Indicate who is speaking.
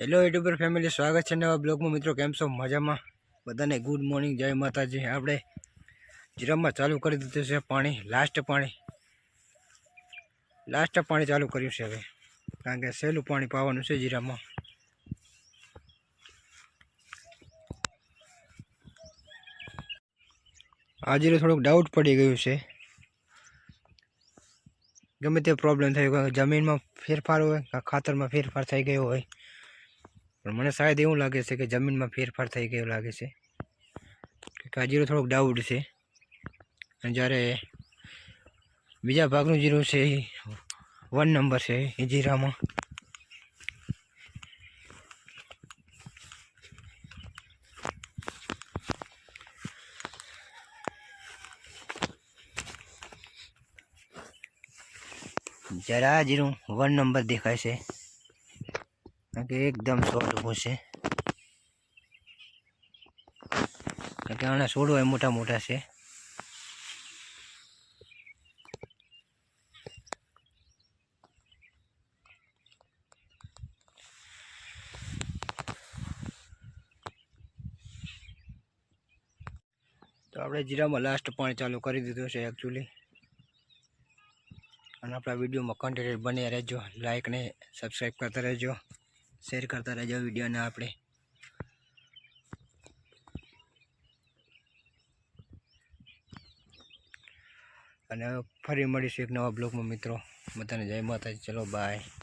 Speaker 1: Hello YouTuber family સ્વાગત છે નવા બ્લોગમાં. મિત્રો, કેમ છો? મજામાં? બધાને ગુડ મોર્નિંગ જય માતાજી. આપણે જીરામાં ચાલુ કરી દીધું છે પાણી. લાસ્ટ પાણી. લાસ્ટ પાણી ચાલુ કર્યું છે હવે. કારણ કે સહેલું પાણી પાવાનું છે જીરામાં. આજે થોડુંક ડાઉટ પડી ગયું છે. ગમે તે પ્રોબ્લેમ થયો જમીનમાં ફેરફાર હોય ખાતરમાં ફેરફાર થઈ ગયો હોય પણ મને શાયદ એવું લાગે છે કે જમીનમાં ફેરફાર થઈ ગયો લાગે છે. કે આ જીરું થોડુંક ડાઉટ છે. અને જ્યારે બીજા ભાગનું જીરું છે એ વન નંબર છે, એ જીરામાં. જ્યારે આ જીરું વન નંબર દેખાય છે કારણ કે એકદમ સોળ ઊભું છે. કારણ કે આના છોડવા મોટા મોટા છે. તો આપણે જીરામાં લાસ્ટ પાણી ચાલુ કરી દીધું છે એકચ્યુઅલી અને આપણા વિડીયોમાં કન્ટેન્ટ બન્યા રહેજો. લાઇક ને સબસ્ક્રાઈબ કરતા રહેજો. શેર કરતા રહેજો વિડીયોને આપણે. અને ફરી મળીશું એક નવા બ્લોગમાં મિત્રો. બધાને જય માતાજી. ચલો બાય